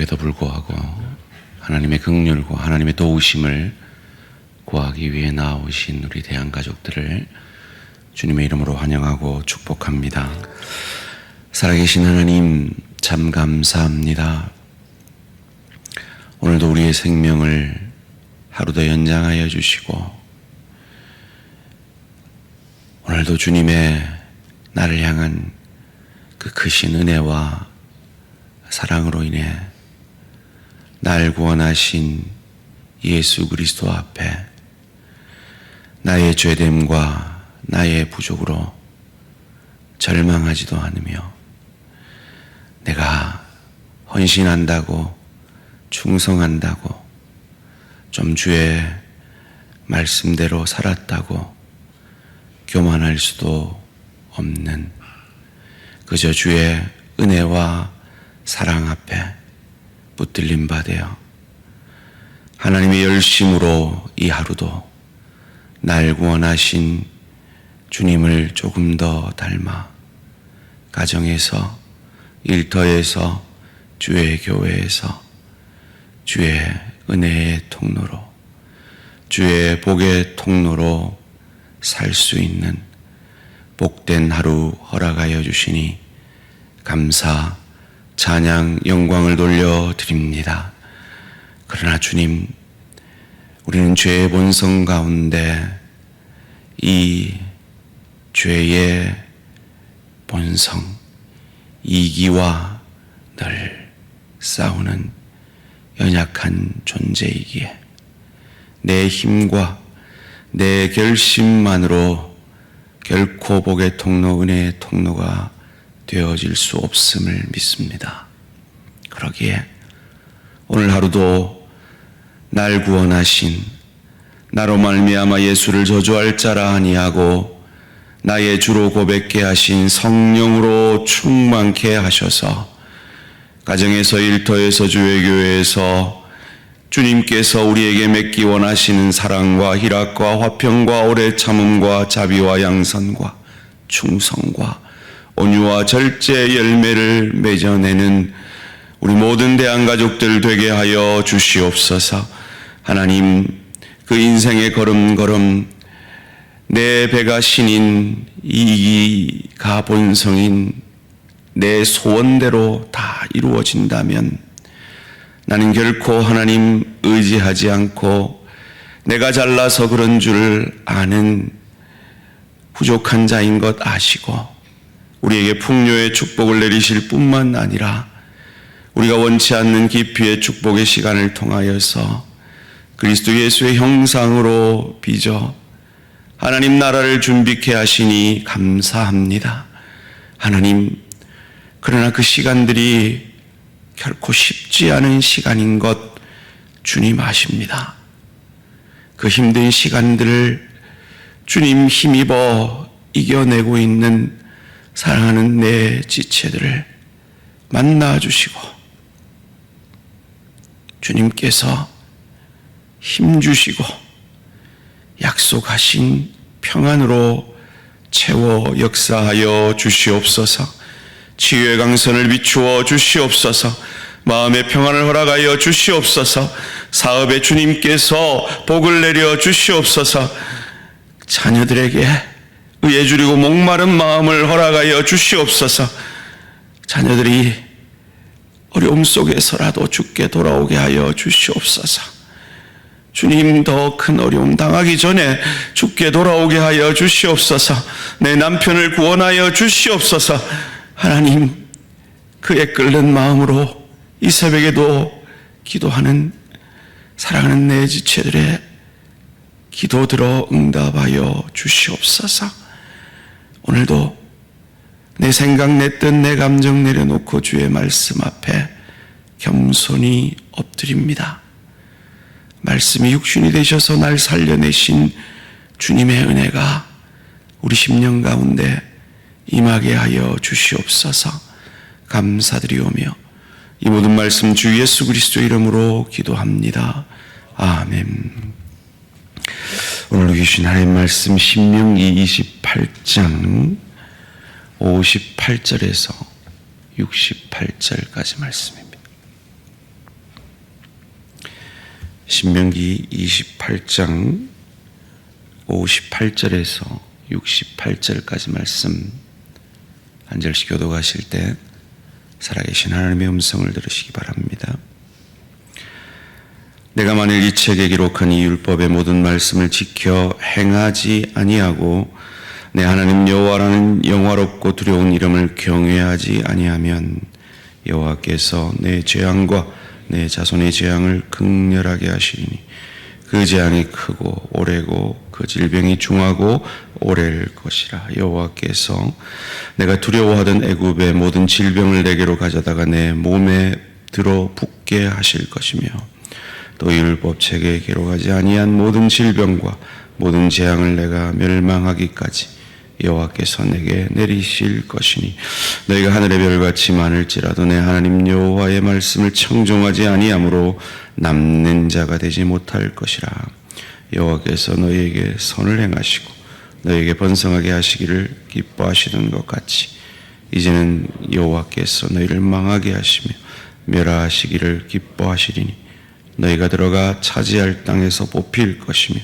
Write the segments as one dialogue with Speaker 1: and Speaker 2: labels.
Speaker 1: 그럼에도 불구하고 하나님의 긍휼과 하나님의 도우심을 구하기 위해 나오신 우리 대한 가족들을 주님의 이름으로 환영하고 축복합니다. 살아계신 하나님 참 감사합니다. 오늘도 우리의 생명을 하루 더 연장하여 주시고 오늘도 주님의 나를 향한 그 크신 은혜와 사랑으로 인해 날 구원하신 예수 그리스도 앞에 나의 죄됨과 나의 부족으로 절망하지도 않으며 내가 헌신한다고 충성한다고 좀 주의 말씀대로 살았다고 교만할 수도 없는 그저 주의 은혜와 사랑 앞에 붙들림 받아요. 하나님의 열심으로 이 하루도 날 구원하신 주님을 조금 더 닮아 가정에서 일터에서 주의 교회에서 주의 은혜의 통로로 주의 복의 통로로 살 수 있는 복된 하루 허락하여 주시니 감사, 찬양, 영광을 돌려 드립니다. 그러나 주님, 우리는 죄의 본성 가운데 이 죄의 본성, 이기와 늘 싸우는 연약한 존재이기에 내 힘과 내 결심만으로 결코 복의 통로, 은혜의 통로가 되어질 수 없음을 믿습니다. 그러기에 오늘 하루도 날 구원하신 나로 말미암아 예수를 저주할 자라 아니하고 나의 주로 고백케 하신 성령으로 충만케 하셔서 가정에서 일터에서 주의 교회에서 주님께서 우리에게 맺기 원하시는 사랑과 희락과 화평과 오래 참음과 자비와 양선과 충성과 온유와 절제 열매를 맺어내는 우리 모든 대한 가족들 되게 하여 주시옵소서. 하나님 그 인생의 걸음걸음 내 배가 신인 이기가 본성인 내 소원대로 다 이루어진다면 나는 결코 하나님 의지하지 않고 내가 잘나서 그런 줄 아는 부족한 자인 것 아시고 우리에게 풍요의 축복을 내리실 뿐만 아니라 우리가 원치 않는 깊이의 축복의 시간을 통하여서 그리스도 예수의 형상으로 빚어 하나님 나라를 준비케 하시니 감사합니다. 하나님, 그러나 그 시간들이 결코 쉽지 않은 시간인 것 주님 아십니다. 그 힘든 시간들을 주님 힘입어 이겨내고 있는 사랑하는 내 지체들을 만나 주시고 주님께서 힘 주시고 약속하신 평안으로 채워 역사하여 주시옵소서. 치유의 강선을 비추어 주시옵소서. 마음의 평안을 허락하여 주시옵소서. 사업에 주님께서 복을 내려 주시옵소서. 자녀들에게 줄이고 목마른 마음을 허락하여 주시옵소서. 자녀들이 어려움 속에서라도 죽게 돌아오게 하여 주시옵소서. 주님 더 큰 어려움 당하기 전에 죽게 돌아오게 하여 주시옵소서. 내 남편을 구원하여 주시옵소서. 하나님 그의 끓는 마음으로 이 새벽에도 기도하는 사랑하는 내 지체들의 기도 들어 응답하여 주시옵소서. 오늘도 내 생각, 내 뜻, 내 감정 내려놓고 주의 말씀 앞에 겸손히 엎드립니다. 말씀이 육신이 되셔서 날 살려내신 주님의 은혜가 우리 심령 가운데 임하게 하여 주시옵소서 감사드리오며 이 모든 말씀 주 예수 그리스도 이름으로 기도합니다. 아멘. 오늘 주신 하나님 말씀 신명기 28장 58절에서 68절까지 말씀입니다. 신명기 28장 58절에서 68절까지 말씀 한 절씩 교도가실 때 살아계신 하나님의 음성을 들으시기 바랍니다. 내가 만일 이 책에 기록한 이 율법의 모든 말씀을 지켜 행하지 아니하고 내 하나님 여호와라는 영화롭고 두려운 이름을 경외하지 아니하면 여호와께서 내 재앙과 내 자손의 재앙을 극렬하게 하시리니 그 재앙이 크고 오래고 그 질병이 중하고 오래일 것이라. 여호와께서 내가 두려워하던 애굽의 모든 질병을 내게로 가져다가 내 몸에 들어 붓게 하실 것이며 또 율법책에 기록하지 아니한 모든 질병과 모든 재앙을 내가 멸망하기까지 여호와께서 내게 내리실 것이니 너희가 하늘의 별같이 많을지라도 내 하나님 여호와의 말씀을 청종하지 아니하므로 남는 자가 되지 못할 것이라. 여호와께서 너희에게 선을 행하시고 너희에게 번성하게 하시기를 기뻐하시던 것 같이 이제는 여호와께서 너희를 망하게 하시며 멸하시기를 기뻐하시리니 너희가 들어가 차지할 땅에서 뽑힐 것이며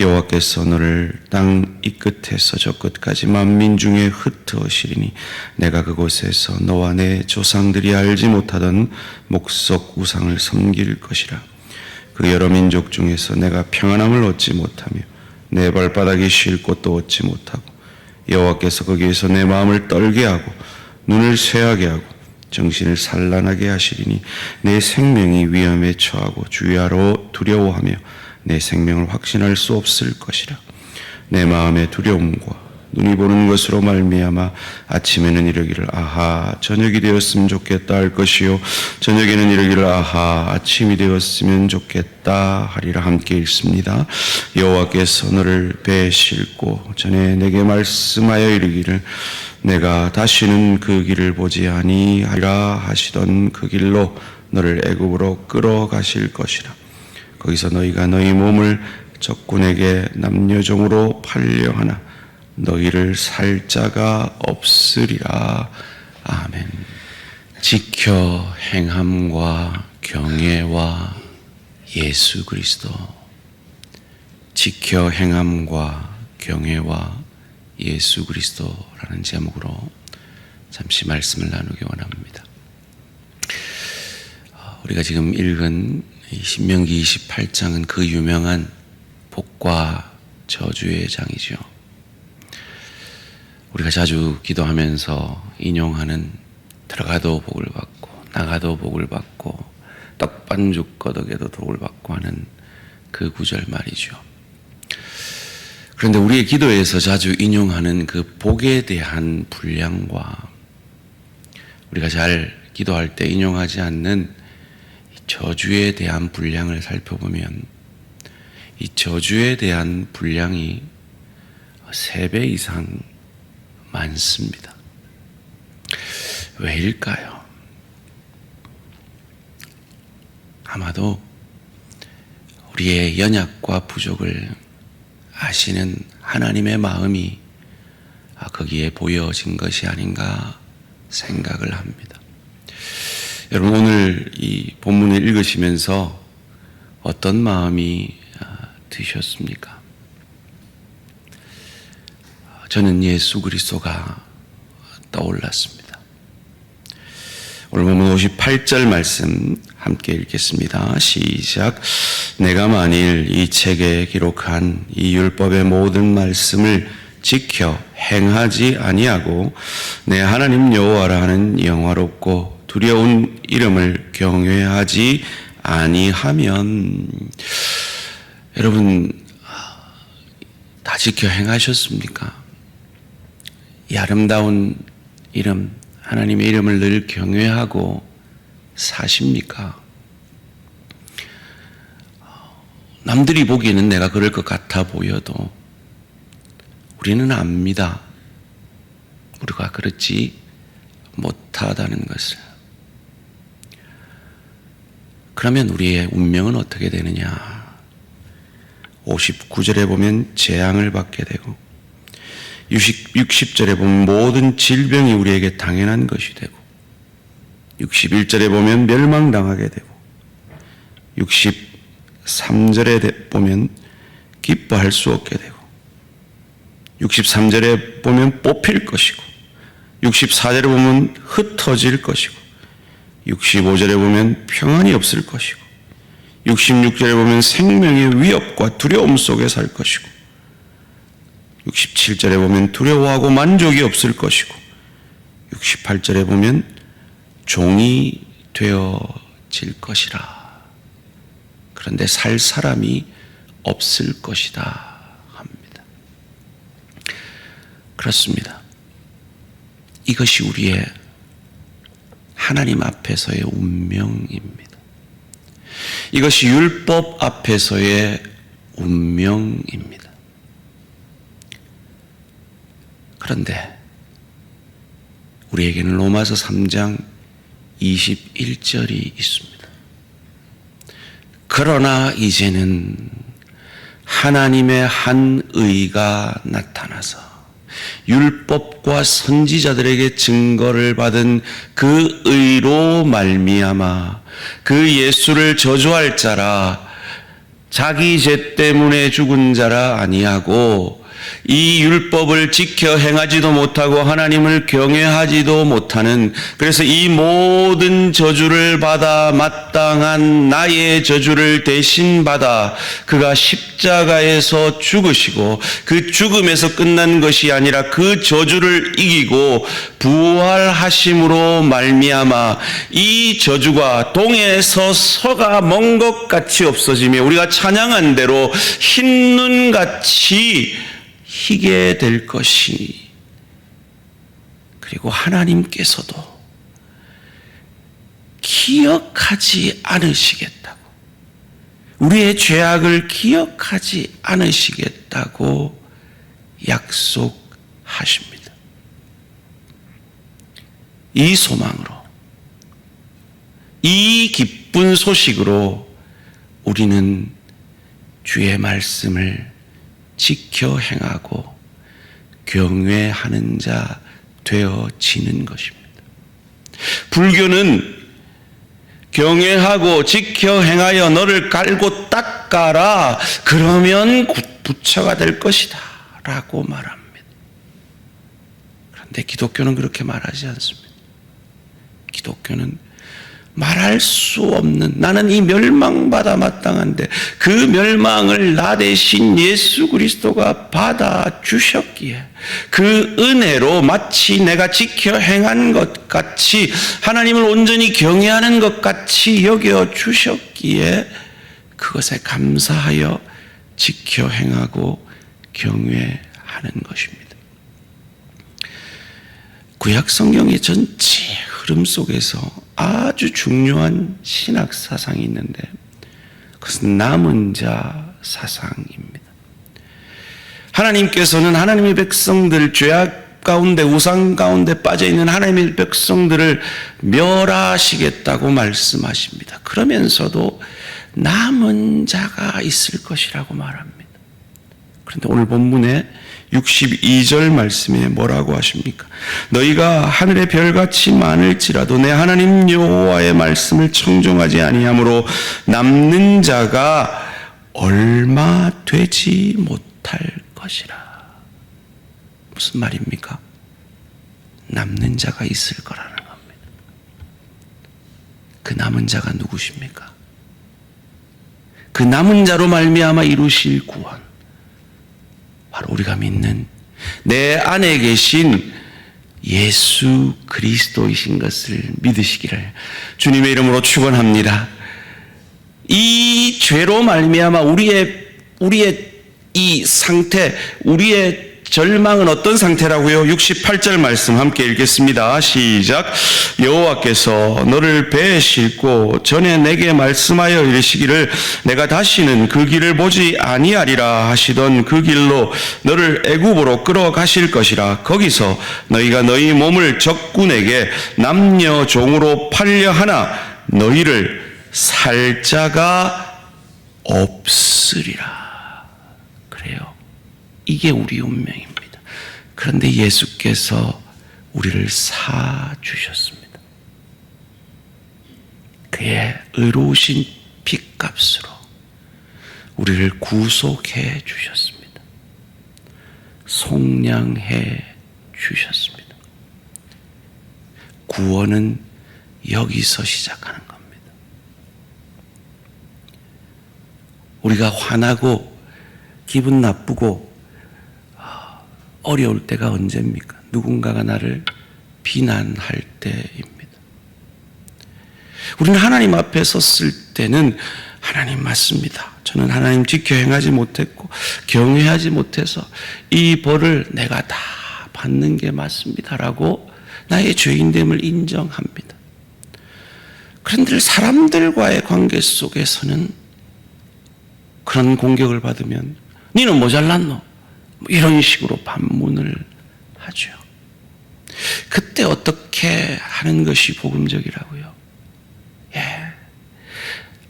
Speaker 1: 여호와께서 너를 땅 이 끝에서 저 끝까지 만민 중에 흩어시리니 내가 그곳에서 너와 내 조상들이 알지 못하던 목석 우상을 섬길 것이라. 그 여러 민족 중에서 내가 평안함을 얻지 못하며 내 발바닥이 쉴 곳도 얻지 못하고 여호와께서 거기에서 내 마음을 떨게 하고 눈을 쇠하게 하고 정신을 산란하게 하시리니 내 생명이 위험에 처하고 주야로 두려워하며 내 생명을 확신할 수 없을 것이라. 내 마음의 두려움과 눈이 보는 것으로 말미암아 아침에는 이르기를 아하 저녁이 되었으면 좋겠다 할 것이요. 저녁에는 이르기를 아하 아침이 되었으면 좋겠다 하리라 함께 읽습니다. 여호와께서 너를 배에 싣고 전에 내게 말씀하여 이르기를 내가 다시는 그 길을 보지 아니하리라 하시던 그 길로 너를 애굽으로 끌어가실 것이라 거기서 너희가 너희 몸을 적군에게 남녀종으로 팔려 하나 너희를 살 자가 없으리라. 아멘. 지켜 행함과 경외와 예수 그리스도. 지켜 행함과 경외와 예수 그리스도라는 제목으로 잠시 말씀을 나누기 원합니다. 어, 우리가 지금 읽은 신명기 28장은 그 유명한 복과 저주의 장이죠. 우리가 자주 기도하면서 인용하는 들어가도 복을 받고 나가도 복을 받고 떡반죽 거덕에도 복을 받고 하는 그 구절 말이죠. 그런데 우리의 기도에서 자주 인용하는 그 복에 대한 분량과 우리가 잘 기도할 때 인용하지 않는 저주에 대한 분량을 살펴보면 이 저주에 대한 분량이 세배 이상 많습니다. 왜일까요? 아마도 우리의 연약과 부족을 아시는 하나님의 마음이 거기에 보여진 것이 아닌가 생각을 합니다. 여러분 오늘 이 본문을 읽으시면서 어떤 마음이 드셨습니까? 저는 예수 그리스도가 떠올랐습니다. 오늘 보면 58절 말씀 함께 읽겠습니다. 시작. 내가 만일 이 책에 기록한 이 율법의 모든 말씀을 지켜 행하지 아니하고 내 하나님 여호와라 하는 영화롭고 두려운 이름을 경외하지 아니하면 여러분 다 지켜 행하셨습니까? 이 아름다운 이름, 하나님의 이름을 늘 경외하고 사십니까? 남들이 보기에는 내가 그럴 것 같아 보여도 우리는 압니다. 우리가 그렇지 못하다는 것을. 그러면 우리의 운명은 어떻게 되느냐? 59절에 보면 재앙을 받게 되고 60, 60절에 보면 모든 질병이 우리에게 당연한 것이 되고 61절에 보면 멸망당하게 되고 63절에 보면 기뻐할 수 없게 되고 63절에 보면 뽑힐 것이고 64절에 보면 흩어질 것이고 65절에 보면 평안이 없을 것이고 66절에 보면 생명의 위협과 두려움 속에 살 것이고 67절에 보면 두려워하고 만족이 없을 것이고 68절에 보면 종이 되어질 것이라. 그런데 살 사람이 없을 것이다 합니다. 그렇습니다. 이것이 우리의 하나님 앞에서의 운명입니다. 이것이 율법 앞에서의 운명입니다. 그런데 우리에게는 로마서 3장 21절이 있습니다. 그러나 이제는 하나님의 한 의가 나타나서 율법과 선지자들에게 증거를 받은 그 의로 말미암아 그 예수를 저주할 자라 자기 죄 때문에 죽은 자라 아니하고 이 율법을 지켜 행하지도 못하고 하나님을 경외하지도 못하는 그래서 이 모든 저주를 받아 마땅한 나의 저주를 대신 받아 그가 십자가에서 죽으시고 그 죽음에서 끝난 것이 아니라 그 저주를 이기고 부활하심으로 말미암아 이 저주가 동에서 서가 먼 것 같이 없어지며 우리가 찬양한 대로 흰 눈 같이 희게 될 것이니 그리고 하나님께서도 기억하지 않으시겠다고 우리의 죄악을 기억하지 않으시겠다고 약속하십니다. 이 소망으로 이 기쁜 소식으로 우리는 주의 말씀을 지켜 행하고 경외하는 자 되어지는 것입니다. 불교는 경외하고 지켜 행하여 너를 갈고 닦아라. 그러면 부처가 될 것이다. 라고 말합니다. 그런데 기독교는 그렇게 말하지 않습니다. 기독교는 말할 수 없는 나는 이 멸망받아 마땅한데 그 멸망을 나 대신 예수 그리스도가 받아 주셨기에 그 은혜로 마치 내가 지켜 행한 것 같이 하나님을 온전히 경외하는 것 같이 여겨 주셨기에 그것에 감사하여 지켜 행하고 경외하는 것입니다. 구약 성경의 전체 흐름 속에서 아주 중요한 신학 사상이 있는데 그것은 남은 자 사상입니다. 하나님께서는 하나님의 백성들 죄악 가운데 우상 가운데 빠져 있는 하나님의 백성들을 멸하시겠다고 말씀하십니다. 그러면서도 남은 자가 있을 것이라고 말합니다. 그런데 오늘 본문에 62절 말씀에 뭐라고 하십니까? 너희가 하늘의 별같이 많을지라도 내 하나님 여호와의 말씀을 청종하지 아니하므로 남는 자가 얼마 되지 못할 것이라. 무슨 말입니까? 남는 자가 있을 거라는 겁니다. 그 남은 자가 누구십니까? 그 남은 자로 말미암아 이루실 구원. 바로 우리가 믿는 내 안에 계신 예수 그리스도이신 것을 믿으시기를 주님의 이름으로 축원합니다. 이 죄로 말미암아 우리의 우리의 이 상태, 우리의 절망은 어떤 상태라고요? 68절 말씀 함께 읽겠습니다. 시작. 여호와께서 너를 배에 싣고 전에 내게 말씀하여 이르시기를 내가 다시는 그 길을 보지 아니하리라 하시던 그 길로 너를 애굽으로 끌어가실 것이라. 거기서 너희가 너희 몸을 적군에게 남녀 종으로 팔려 하나 너희를 살 자가 없으리라. 이게 우리 운명입니다. 그런데 예수께서 우리를 사 주셨습니다. 그의 의로우신 핏값으로 우리를 구속해 주셨습니다. 속량해 주셨습니다. 구원은 여기서 시작하는 겁니다. 우리가 화나고 기분 나쁘고 아, 어려울 때가 언제입니까? 누군가가 나를 비난할 때입니다. 우리는 하나님 앞에 섰을 때는 하나님 맞습니다. 저는 하나님 지켜 행하지 못했고 경외하지 못해서 이 벌을 내가 다 받는 게 맞습니다라고 나의 죄인됨을 인정합니다. 그런데 사람들과의 관계 속에서는 그런 공격을 받으면 니는 모자랐노? 뭐 이런 식으로 반문을 하죠. 그때 어떻게 하는 것이 복음적이라고요? 예.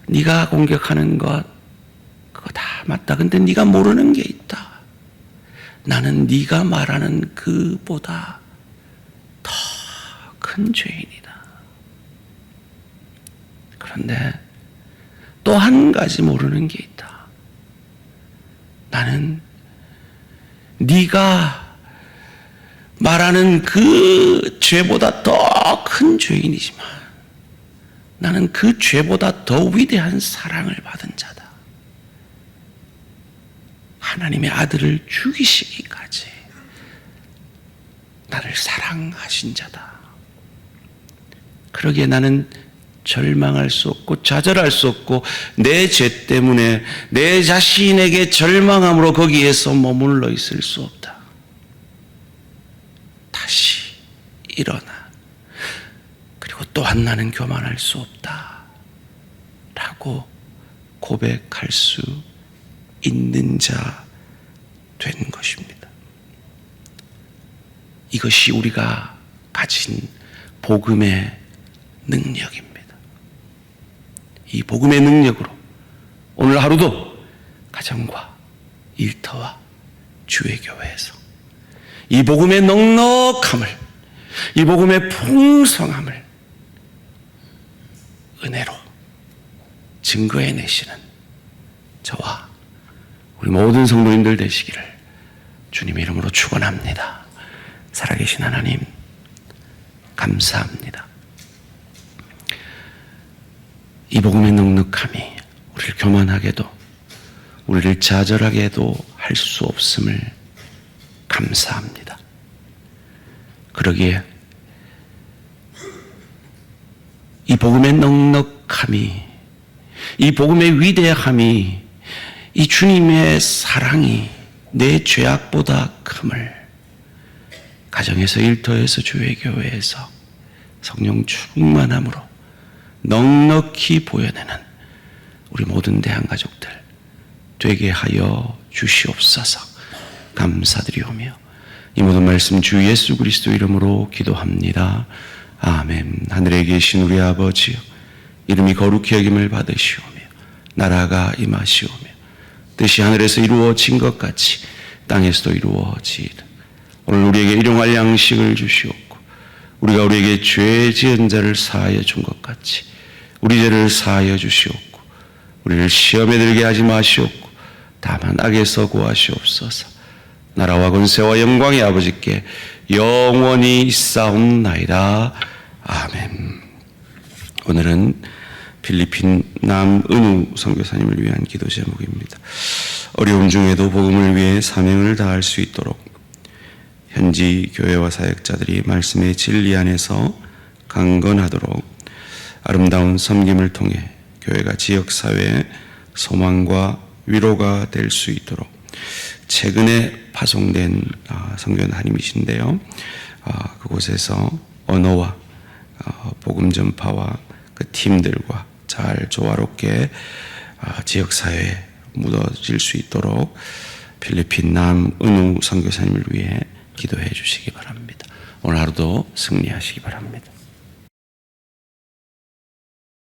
Speaker 1: 네가 공격하는 것 그거 다 맞다. 근데 네가 모르는 게 있다. 나는 네가 말하는 그보다 더 큰 죄인이다. 그런데 또 한 가지 모르는 게 있다. 나는 네가 말하는 그 죄보다 더 큰 죄인이지만 나는 그 죄보다 더 위대한 사랑을 받은 자다. 하나님의 아들을 죽이시기까지 나를 사랑하신 자다. 그러기에 나는 절망할 수 없고 좌절할 수 없고 내 죄 때문에 내 자신에게 절망함으로 거기에서 머물러 있을 수 없다. 다시 일어나. 그리고 또한 나는 교만할 수 없다. 라고 고백할 수 있는 자 된 것입니다. 이것이 우리가 가진 복음의 능력입니다. 이 복음의 능력으로 오늘 하루도 가정과 일터와 주의 교회에서 이 복음의 넉넉함을 이 복음의 풍성함을 은혜로 증거해 내시는 저와 우리 모든 성도님들 되시기를 주님 이름으로 축원합니다. 살아계신 하나님 감사합니다. 이 복음의 넉넉함이 우리를 교만하게도 우리를 좌절하게도 할 수 없음을 감사합니다. 그러기에 이 복음의 넉넉함이 이 복음의 위대함이 이 주님의 사랑이 내 죄악보다 큼을 가정에서 일터에서 주의 교회에서 성령 충만함으로 넉넉히 보여내는 우리 모든 대한 가족들 되게 하여 주시옵소서 감사드리오며 이 모든 말씀 주 예수 그리스도 이름으로 기도합니다. 아멘. 하늘에 계신 우리 아버지요 이름이 거룩히 여김을 받으시오며 나라가 임하시오며 뜻이 하늘에서 이루어진 것 같이 땅에서도 이루어지이다. 오늘 우리에게 일용할 양식을 주시옵고 우리가 우리에게 죄 지은 자를 사하여 준 것 같이 우리 죄를 사하여 주시옵고 우리를 시험에 들게 하지 마시옵고 다만 악에서 구하시옵소서. 나라와 권세와 영광의 아버지께 영원히 있사옵나이다. 아멘. 오늘은 필리핀 남은우 선교사님을 위한 기도 제목입니다. 어려움 중에도 복음을 위해 사명을 다할 수 있도록 현지 교회와 사역자들이 말씀의 진리 안에서 강건하도록 아름다운 섬김을 통해 교회가 지역 사회의 소망과 위로가 될 수 있도록 최근에 파송된 아, 선교사님이신데요. 아, 그곳에서 언어와 어, 복음 전파와 그 팀들과 잘 조화롭게 아, 지역 사회에 묻어질 수 있도록 필리핀 남 은우 선교사님을 위해 기도해 주시기 바랍니다. 오늘 하루도 승리하시기 바랍니다.